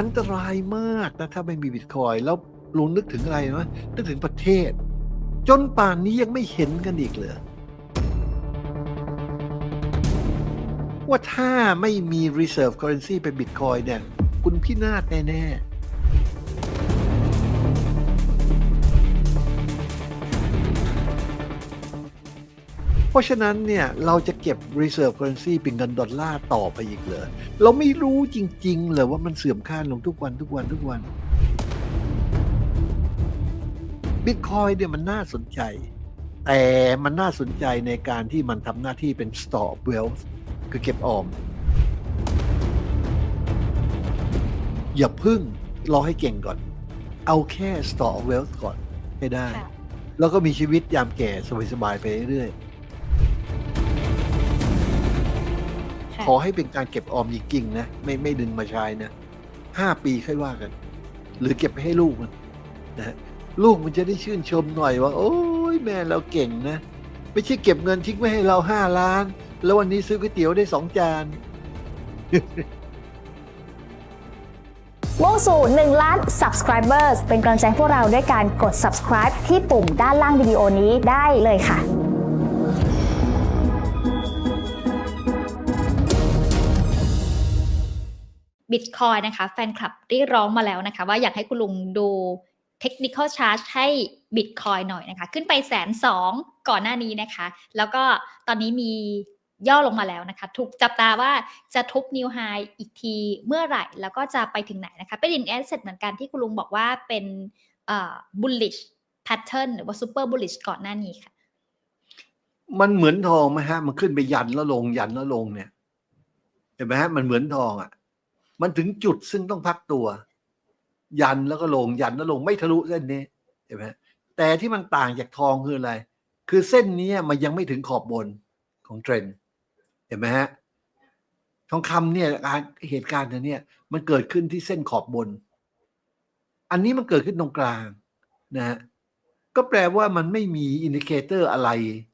อันตรายมากนะถ้าไม่มีบิตคอยแล้วลุงนึกถึงอะไรนะนึกถึงประเทศ จนป่านนี้ยังไม่เห็นกันอีกเลยว่าถ้าไม่มี reserve currency เป็นบิตคอยเนี่ย คุณพี่นาศแน่ ๆ เพราะฉะนั้นเนี่ยเราจะเก็บ reserve currency เป็นเงินดอลลาร์ต่อไปอีกเลย เราไม่รู้จริงๆเลยว่ามันเสื่อมค่าลงทุกวันทุกวันทุกวันบิตคอยเนี่ยมันน่าสนใจ แต่มันน่าสนใจในการที่มันทำหน้าที่เป็น store of wealth คือเก็บออม อย่าพึ่งรอให้เก่งก่อน เอาแค่ store of wealth ก่อนให้ได้ค่ะแล้วก็มีชีวิตยามแก่สบายๆไปเรื่อยค่ะๆ ขอให้เป็นการเก็บออมจริงๆนะไม่ไม่ดึงมาใช้นะห้าปีค่อยว่ากัน หรือเก็บไปให้ลูกมันนะฮะลูกมันจะได้ชื่นชมหน่อยว่า โอ้ยแม่เราเก่งนะ ไม่ใช่เก็บเงินทิ้งไว้ให้เราห้าล้าน แล้ววันนี้ซื้อก๋วยเตี๋ยวได้สองจานมุ่งสู่ 1 ล้าน subscribers เป็นกำลังใจให้พวกเราด้วยการกด subscribe ที่ปุ่มด้านล่างวิดีโอนี้ได้เลยค่ะ บิตคอยนะคะแฟนคลับเรียกร้องมาแล้วนะคะ ว่าอยากให้คุณลุงดูเทคนิค l Charge ให้บิตคอยหน่อยนะคะ ขึ้นไปแสนสองก่อนหน้านี้นะคะ แล้วก็ตอนนี้มีย่อลงมาแล้วนะคะถูกจับตาว่าจะทุบนิวไฮอีกทีเมื่อไหร่ แล้วก็จะไปถึงไหนนะคะเป็นอินแอสเซทเหมือนกันที่คุณลุงบอกว่าเป็นเอ่อ bullish pattern หรือว่า super bullish ก่อนหน้านี้ค่ะ มันเหมือนทองไหมฮะ มันขึ้นไปยันแล้วลงยันแล้วลงเนี่ยเห็นไหมฮะมันเหมือนทองอะ มันถึงจุดซึ่งต้องพักตัว ยันแล้วก็ลงยันแล้วลงไม่ทะลุเส้นนี้เห็นไหมฮะแต่ที่มันต่างจากทองคืออะไร คือเส้นนี้มันยังไม่ถึงขอบบนของเทรนเห็นไหมฮะทองคำเนี่ยการเหตุการณ์อันเนี้ยมันเกิดขึ้นที่เส้นขอบบน อันนี้มันเกิดขึ้นตรงกลางนะฮะก็แปลว่ามันไม่มีอินดิเคเตอร์อะไร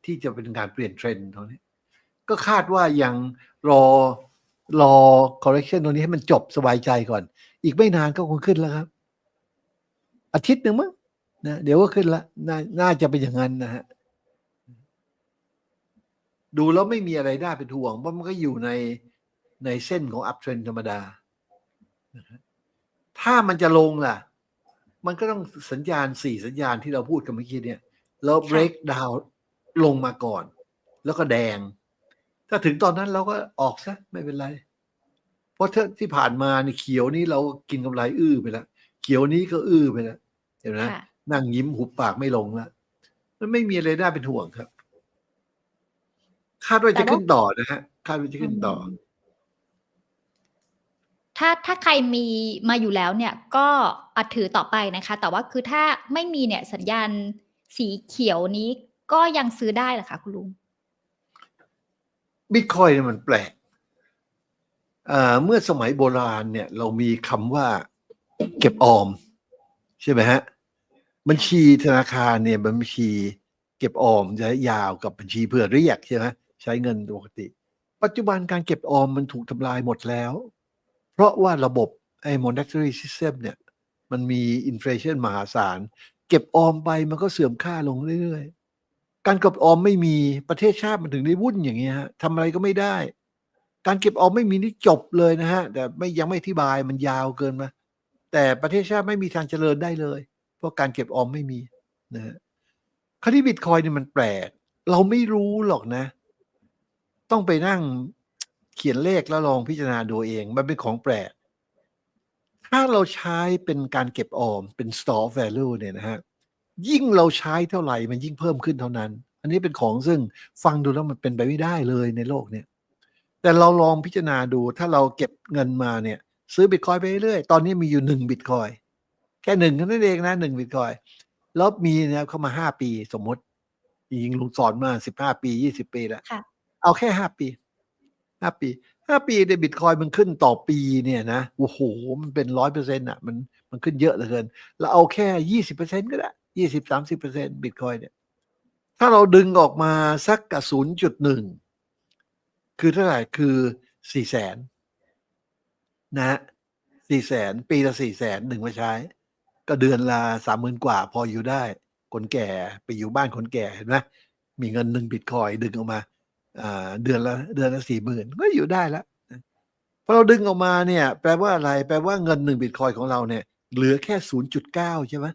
ที่จะเป็นการเปลี่ยนเทรนด์ตรงนี้ ก็คาดว่ายังรอ รอ correction ตรงนี้ให้มันจบสบายใจก่อน อีกไม่นานก็คงขึ้นแล้วครับ อาทิตย์หนึ่งมั้งนะเดี๋ยวก็ขึ้นละนาน่าจะเป็นอย่างนั้นนะฮะดูแล้วไม่มีอะไรน่าเป็นห่วงเพราะมันก็อยู่ในในเส้นของ up trend ธรรมดานะฮะถ้ามันจะลงล่ะ มันก็ต้องสัญญาณสี่สัญญาณที่เราพูดกันเมื่อกี้เนี่ย แล้ว break down ลงมาก่อน แล้วก็แดง ถ้าถึงตอนนั้นเราก็ออกซะไม่เป็นไร เพราะถ้าที่ผ่านมานี่เขียวนี้เรากินกำไรอื้อไปแล้วเขียวนี้ก็อื้อไปแล้วเห็นไหมค่ะนั่งยิ้มหุบปากไม่ลงแล้วมันไม่มีอะไรน่าเป็นห่วงครับ คาดว่าจะขึ้นต่อนะฮะคาดว่าจะขึ้นต่ออมถ้าถ้าใครมีมาอยู่แล้วเนี่ย ก็อาถือต่อไปนะคะ แต่ว่าคือถ้าไม่มีเนี่ยสัญญาณสีเขียวนี้ก็ยังซื้อได้เหรอคะคุณลุง บิตคอยนี่มันแปลกเมื่อสมัยโบราณเนี่ย เรามีคำว่าเก็บออม ใช่ไหมฮะ บัญชีธนาคารเนี่ยบัญชีเก็บออมจะยาวกับบัญชีเพื่อเรียกใช่ไหมใช้เงินปกติ ปัจจุบันการเก็บออมมันถูกทำลายหมดแล้ว เพราะว่าระบบไอ้ monetary system เนี่ย มันมีอินฟล t i o n มหาศาล เก็บออมไปมันก็เสื่อมค่าลงเรื่อยๆ การเก็บออมไม่มีประเทศชาติมันถึงได้วุ่นอย่างเงี้ยฮะทำอะไรก็ไม่ได้ การเก็บออมไม่มีนี่จบเลยนะฮะ แต่ไม่ยังไม่อธิบายมันยาวเกินมาแต่ประเทศชาติไม่มีทางเจริญได้เลย เพราะการเก็บออมไม่มีนะฮะคดีบิตคอยนี่มันแปลก เราไม่รู้หรอกนะ ต้องไปนั่งเขียนเลขแล้วลองพิจารณาดูเอง มันเป็นของแปลก ถ้าเราใช้เป็นการเก็บออมเป็น store value เนี่ยนะฮะ ยิ่งเราใช้เท่าไหร่มันยิ่งเพิ่มขึ้นเท่านั้น อันนี้เป็นของซึ่งฟังดูแล้วมันเป็นไปไม่ได้เลยในโลกเนี่ย แต่เราลองพิจารณาดูถ้าเราเก็บเงินมาเนี่ย ซื้อบิตคอยไปเรื่อยๆตอนนี้มีอยู่หนึ่งบิตคอยแค่หนึ่งเท่านั้นเองนะหนึ่งบิตคอยแล้วมีเนี่ยเข้ามาห้าปีสมมติยิงลุงสอนมาสิบห้าปียี่สิบปีแล้วค่ะเอาแค่ห้าปีห้าปีห้าปีในบิตคอยมันขึ้นต่อปีเนี่ยนะโอ้โหมันเป็นร้อยเปอร์เซ็นต์อะมันมันขึ้นเยอะเหลือเกินเราเอาแค่ยี่สิบเปอร์เซ็นต์ก็ได้ ยี่สิบสามสิบเปอร์เซ็นต์บิตคอยเนี่ย ถ้าเราดึงออกมาสักกับศูนย์จุดหนึ่งคือเท่าไหร่คือสี่แสนนะฮะสี่แสนปีละสี่แสนหนึ่งมาใช้ ก็เดือนละสามหมื่นกว่า พออยู่ได้ คนแก่ไปอยู่บ้านคนแก่เห็นไหมมีเงินหนึ่งบิตคอยดึงออกมาอ่าเดือนละเดือนละสี่หมื่นก็อยู่ได้แล้วพอเราดึงออกมาเนี่ย แปลว่าอะไร แปลว่าเงินหนึ่งบิตคอยของเราเนี่ย เหลือแค่ศูนย์จุดเก้าใช่ไหม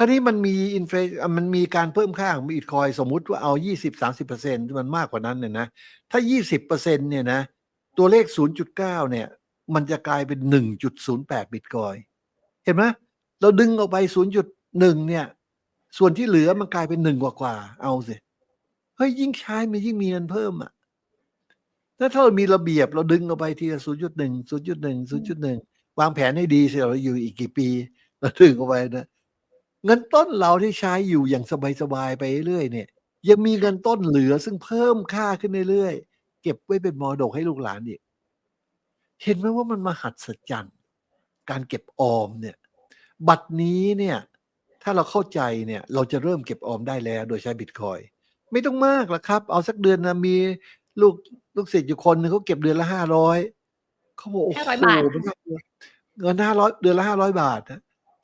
คราวนี้มันมีอินเฟมันมีการเพิ่มค่าของบิตคอยสมมุติว่าเอายี่สิบสามสิบเปอร์เซ็นมันมากกว่านั้นเนี่ยนะ ถ้ายี่สิบเปอร์เซ็นเนี่ยนะ ตัวเลขศูนย์จุดเก้าเนี่ย มันจะกลายเป็นหนึ่งจุดศูนย์แปดบิตคอย เห็นไหมเราดึงออกไปศูนย์จุดหนึ่งเนี่ย ส่วนที่เหลือมันกลายเป็นหนึ่งกว่ากว่าๆเอาสิ เฮ้ย ยิ่งใช้มันยิ่งมีเงินเพิ่มอะถ้าถ้าเรามีระเบียบเราดึงออกไปทีละศูนย์จุดหนึ่งศูนย์จุดหนึ่งศูนย์จุดหนึ่งวางแผนให้ดีสิเราอยู่อีกกี่ปี เราดึงออกไปนะ เงินต้นเราที่ใช้อยู่อย่างสบายๆไปเรื่อยๆเนี่ย ยังมีเงินต้นเหลือซึ่งเพิ่มค่าขึ้นเรื่อยๆเก็บไว้เป็นมรดกให้ลูกหลานอีกเห็นไหมว่ามันมหัศจรรย์การเก็บออมเนี่ย บัตรนี้เนี่ย ถ้าเราเข้าใจเนี่ย เราจะเริ่มเก็บออมได้แล้ว โดยใช้บิตคอยไม่ต้องมากหรอกครับ เอาสักเดือนนะมีลูกลูกศิษย์อยู่คนหนึงเขาเก็บเดือนละห้าร้อยเขาบอกโอ้โห500บาทมันน่ากลัวเงินห้าร้อยเดือนละห้าร้อยบาทนะ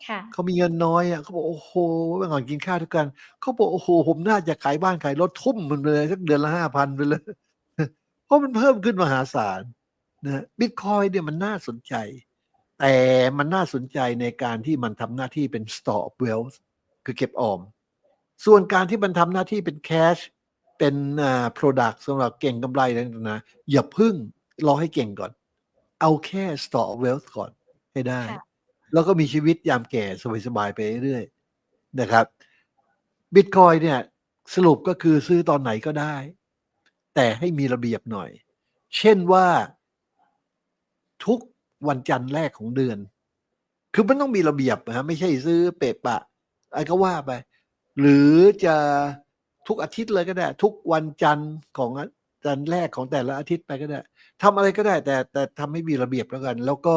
ค่ะ เขามีเงินน้อยอะเขาบอกโอ้โหเมื่อก่อนกินข้าวทุกกันเขาบอกโอ้โหผมน่าจะขายบ้านขายรถทุ่มมันไปเลยสักเดือนละห้าพันไปเลยเพราะมันเพิ่มขึ้นมหาศาลนะบิตคอยเนี่ยมันน่าสนใจ แต่มันน่าสนใจในการที่มันทำหน้าที่เป็น store of wealth คือเก็บออม ส่วนการที่มันทำหน้าที่เป็น cash เป็นอ่า product สำหรับเก่งกำไรอะไรต่างๆนะอย่าพึ่งรอให้เก่งก่อน เอาแค่ store of wealth ก่อนให้ได้ค่ะ แล้วก็มีชีวิตยามแก่สบายๆไปเรื่อยๆนะครับบิตคอยเนี่ยสรุปก็คือซื้อตอนไหนก็ได้ แต่ให้มีระเบียบหน่อย เช่นว่าทุกวันจันทร์แรกของเดือน คือมันต้องมีระเบียบนะฮะไม่ใช่ซื้อเปะปะอะไรก็ว่าไป หรือจะทุกอาทิตย์เลยก็ได้ ทุกวันจันทร์ของจันทร์แรกของแต่ละอาทิตย์ไปก็ได้ทำอะไรก็ได้ แต่แต่ทำให้มีระเบียบแล้วกัน แล้วก็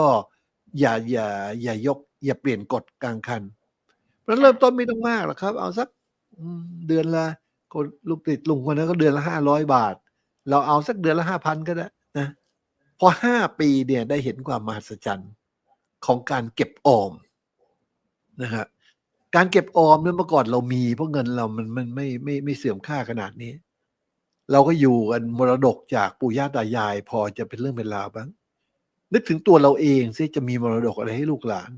อย่าอย่าอย่ายก อย่าเปลี่ยนกฎกลางคันเพราะฉะนั้นเริ่มต้นไม่ต้องมากหรอกครับ เอาสักอืมเดือนละคนลูกติดลุงคนนั้นก็เดือนละห้าร้อยบาท เราเอาสักเดือนละห้าพันก็ได้นะพอห้าปีเนี่ยได้เห็นความมหัศจรรย์ของการเก็บออมนะฮะการเก็บออมเนี่ยเมื่อก่อนเรามี เพราะเงินเรามันมันไม่ไม่ไม่เสื่อมค่าขนาดนี้ เราก็อยู่กันมรดกจากปู่ย่าตายาย พอจะเป็นเรื่องเป็นราวบ้าง นึกถึงตัวเราเองซิจะมีมรดกอะไรให้ลูกหลาน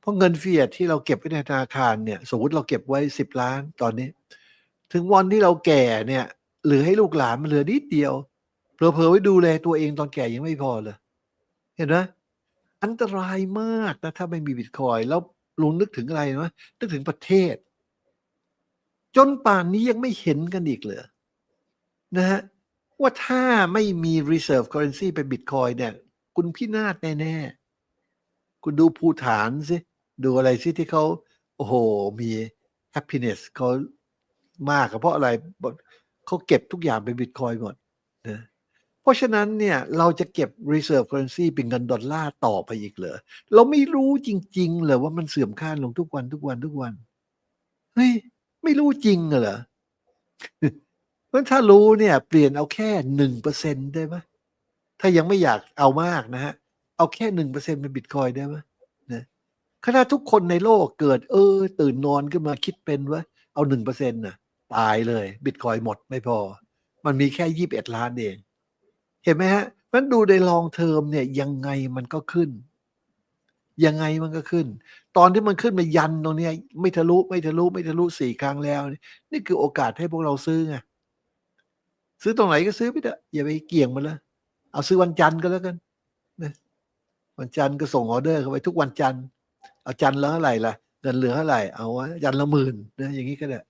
เพราะเงินเฟียดที่เราเก็บไว้ในธนาคารเนี่ย สมมติเราเก็บไว้สิบล้านตอนนี้ ถึงวันที่เราแก่เนี่ยเหลือให้ลูกหลานมันเหลือนิดเดียวเผลอๆไว้ดูแลตัวเองตอนแก่ยังไม่พอเลย เห็นไหมอันตรายมากนะถ้าไม่มีบิตคอยน์แล้วลุงนึกถึงอะไรนะนึกถึงประเทศ จนป่านนี้ยังไม่เห็นกันอีกเลยนะฮะ ว่าถ้าไม่มี reserve currency เป็นบิตคอยเนี่ย คุณพินาศแน่ ๆ คุณดูภูฐานสิ ดูอะไรสิที่เขาโอ้โห มี happiness เขามากเพราะอะไรเขาเก็บทุกอย่างเป็นบิตคอยหมดนะเพราะฉะนั้นเนี่ยเราจะเก็บ reserve currency เป็นเงินดอลลาร์ต่อไปอีกเหรอ เราไม่รู้จริงๆเลยว่ามันเสื่อมค่าลงทุกวันทุกวันทุกวัน เฮ้ย ไม่รู้จริงเหรอ ราะถ้ารู้เนี่ยเปลี่ยนเอาแค่หนึ่งเปอร์เซ็นได้ไหมถ้ายังไม่อยากเอามากนะฮะ เอาแค่หนึ่งเปอร์เซ็นเป็นบิตคอยได้ไหมนะขณะทุกคนในโลกเกิด เออ ตื่นนอนขึ้นมาคิดเป็นว่าเอาหนึ่งเปอร์เซ็นต์น่ะ ตายเลย บิตคอยหมดไม่พอ มันมีแค่ยี่บเอ็ดล้านเอง เห็นไหมฮะ มันดูในลองเทอมเนี่ยยังไงมันก็ขึ้น ยังไงมันก็ขึ้น ตอนที่มันขึ้นมายันตรงเนี้ย ไม่ทะลุไม่ทะลุไม่ทะลุสี่ครั้งแล้ว นี่นี่คือโอกาสให้พวกเราซื้อไง ซื้อตรงไหนก็ซื้อไปเถอะอย่าไปเกี่ยงมันเลยเอาซื้อวันจันทร์ก็แล้วกันนะวันจันทร์ก็ส่งออเดอร์เข้าไปทุกวันจันทร์เอาจันทร์และเท่าไหร่ล่ะเงินเหลือเท่าไหร่เอาวะจันทร์ละหมื่นนะอย่างนี้ก็ได้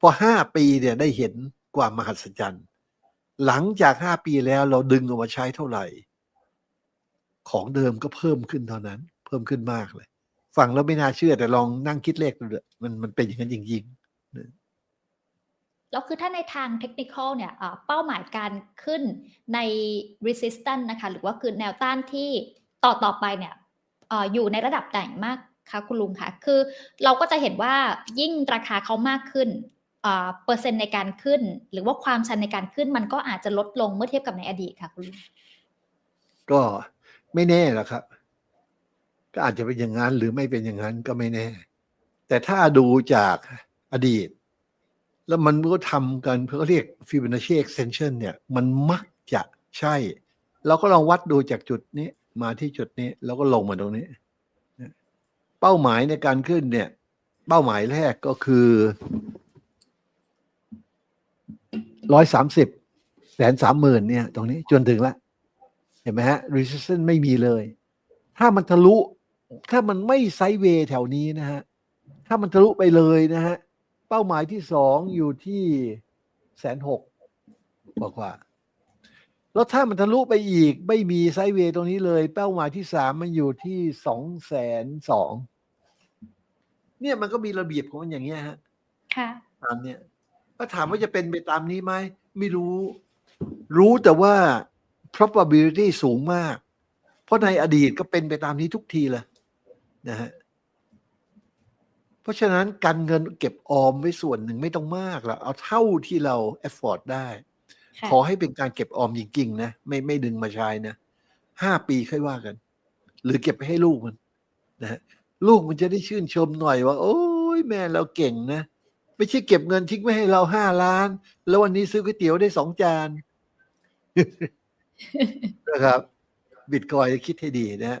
พอห้าปีเนี่ยได้เห็นความมหัศจรรย์ หลังจากห้าปีแล้วเราดึงออกมาใช้เท่าไหร่ ของเดิมก็เพิ่มขึ้นเท่านั้น เพิ่มขึ้นมากเลย ฟังแล้วไม่น่าเชื่อแต่ลองนั่งคิดเลขดูเถอะมันมันเป็นอย่างนั้นจริง แล้วคือถ้าในทางเทคนิคเนี่ยเป้าหมายการขึ้นใน resistance นะคะหรือว่าคือแนวต้านที่ต่อต่อไปเนี่ยอยู่ในระดับไหนมากคะคุณลุงคะคือเราก็จะเห็นว่ายิ่งราคาเขามากขึ้นเอ่อเปอร์เซ็นต์ในการขึ้น หรือว่าความชันในการขึ้นมันก็อาจจะลดลงเมื่อเทียบกับในอดีตค่ะคุณลุงก็ไม่แน่หรอกครับ ก็อาจจะเป็นอย่างนั้นหรือไม่เป็นอย่างนั้นก็ไม่แน่ แต่ถ้าดูจากอดีต แล้วมันก็ทำกันเขาเรียก Fibonacci extension เนี่ย มันมักจะใช่ เราก็ลองวัดดูจากจุดนี้มาที่จุดนี้ แล้วก็ลงมาตรงนี้ เป้าหมายในการขึ้นเนี่ย เป้าหมายแรกก็คือร้อยสามสิบแสนสามหมื่นเนี่ย ตรงนี้จนถึงละเห็นไหมฮะ resistance ไม่มีเลย ถ้ามันทะลุ ถ้ามันไม่ไซด์เวย์แถวนี้นะฮะ ถ้ามันทะลุไปเลยนะฮะ เป้าหมายที่สองอยู่ที่แสนหกกว่ากว่า แล้วถ้ามันทะลุไปอีกไม่มีไซด์เวย์ตรงนี้เลย เป้าหมายที่สามมันอยู่ที่สองแสนสองเนี่ยมันก็มีระเบียบของมันอย่างเงี้ยฮะค่ะตามเนี่ยก็ถามว่าจะเป็นไปตามนี้ไหมไม่รู้ รู้แต่ว่า probability สูงมาก เพราะในอดีตก็เป็นไปตามนี้ทุกทีเลยนะฮะ เพราะฉะนั้นการเงินเก็บออมไว้ส่วนหนึ่งไม่ต้องมากหรอกเอาเท่าที่เรา afford ได้ค่ะขอให้เป็นการเก็บออมจริงๆนะไม่ไม่ดึงมาใช้นะห้าปีค่อยว่ากัน หรือเก็บไปให้ลูกมันนะฮะลูกมันจะได้ชื่นชมหน่อยว่า โอ้ยแม่เราเก่งนะ ไม่ใช่เก็บเงินทิ้งไว้ให้เราห้าล้าน แล้ววันนี้ซื้อก๋วยเตี๋ยวได้สองจานนะครับบิตคอยคิดให้ดีนะฮะ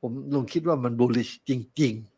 ผมลุงคิดว่ามัน bullish จริง ๆ